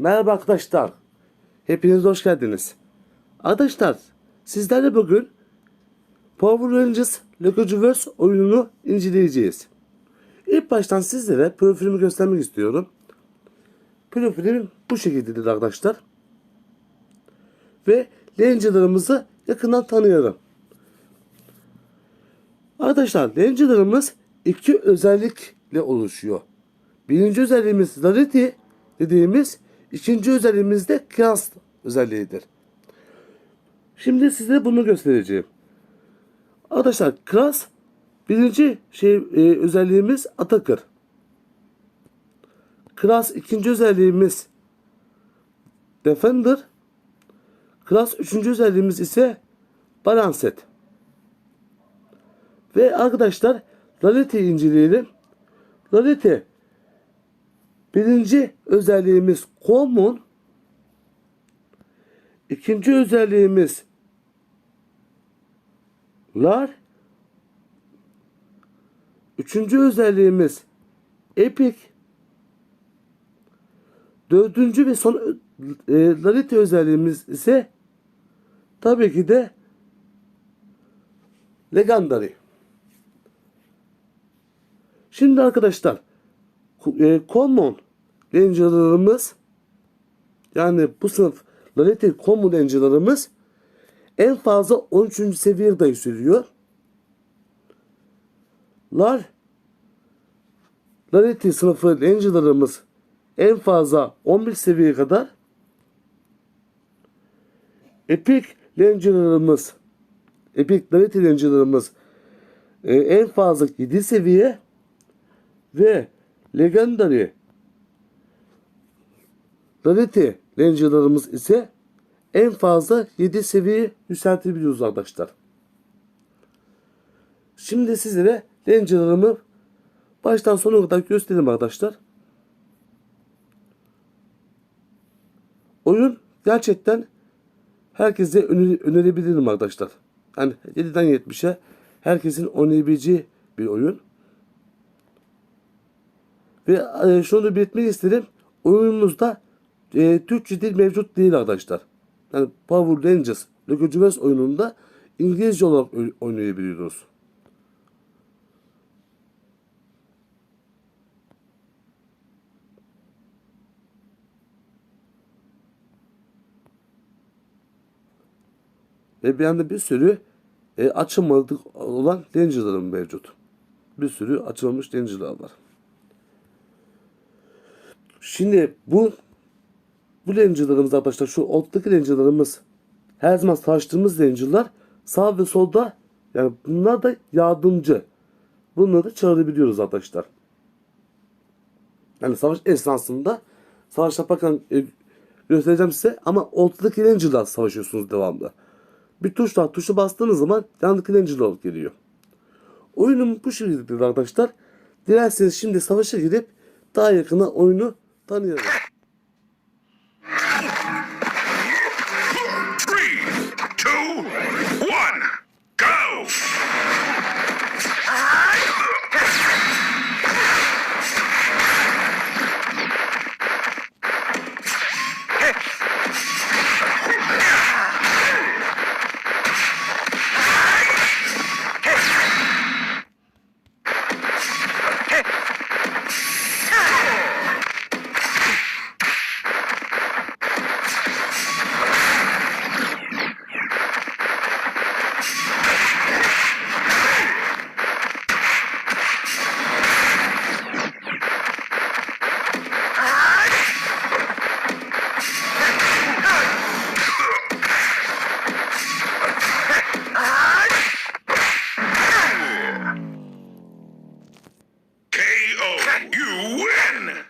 Merhaba arkadaşlar. Hepiniz hoş geldiniz. Arkadaşlar sizlerle bugün Power Rangers Legojuverse oyununu inceleyeceğiz. İlk baştan sizlere profilimi göstermek istiyorum. Profilim bu şekildedir arkadaşlar. Ve Ranger'larımızı yakından tanıyalım. Arkadaşlar Ranger'larımız iki özellikle oluşuyor. Birinci özelliğimiz Rarity dediğimiz, ikinci özelliğimiz de Class özelliğidir. Şimdi size bunu göstereceğim. Arkadaşlar Class birinci şey e, özelliğimiz Attacker. Class ikinci özelliğimiz Defender. Class üçüncü özelliğimiz ise Balanced. Ve arkadaşlar Rarity'yi inceleyelim. Rarity birinci özelliğimiz Common. İkinci özelliğimiz Lar. Üçüncü özelliğimiz Epic. Dördüncü ve son e, Rarity özelliğimiz ise tabii ki de Legendary. Şimdi arkadaşlar e, Common Ranger'larımız yani bu sınıf Rarity Common Ranger'larımız en fazla 13. seviyeye dahi sürüyor. Lar Rarity sınıfı Ranger'larımız en fazla 11 seviyeye kadar Epic Ranger'larımız Epic Rarity Ranger'larımız e, en fazla 7 seviye ve Legendary Rarity Ranger'larımız ise en fazla 7 seviye yükseltebiliyoruz arkadaşlar. Şimdi sizlere Ranger'larımı baştan sona kadar göstereyim arkadaşlar. Oyun gerçekten herkese öne- önerebilirim arkadaşlar. Yani 7'den 70'e herkesin oynayabileceği bir oyun. Ve e, şunu belirtmek isterim. Oyunumuzda e, Türkçe dil mevcut değil arkadaşlar. Yani Power Rangers Legojuverse oyununda İngilizce olarak oy- oynayabiliyoruz. Ve bir anda bir sürü e, açılmadık olan Ranger'larım mevcut. Bir sürü açılmış Ranger'lar var. Şimdi bu bu Ranger'larımız arkadaşlar şu alttaki Ranger'larımız her zaman savaştığımız Ranger'lar sağ ve solda yani bunlar da yardımcı. Bunları da çağırabiliyoruz arkadaşlar. Yani savaş esnasında savaş yaparken e, göstereceğim size ama ortadaki Ranger'lar savaşıyorsunuz devamlı. Bir tuşla tuşu bastığınız zaman yanındaki Ranger'lar geliyor. Oyunun bu şekilde arkadaşlar. Dilerseniz şimdi savaşa girip daha yakına oyunu tanıyalım. Win!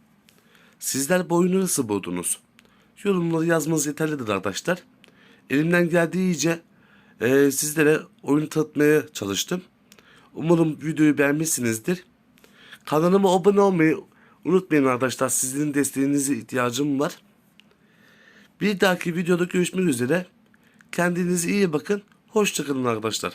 Sizler bu oyunu nasıl buldunuz? Yorumları yazmanız yeterlidir arkadaşlar. Elimden geldiğince eee, sizlere oyunu tanıtmaya çalıştım. Umarım videoyu beğenmişsinizdir. Kanalıma abone olmayı unutmayın arkadaşlar. Sizlerin desteğinize ihtiyacım var. Bir dahaki videoda görüşmek üzere. Kendinize iyi bakın. Hoşçakalın arkadaşlar.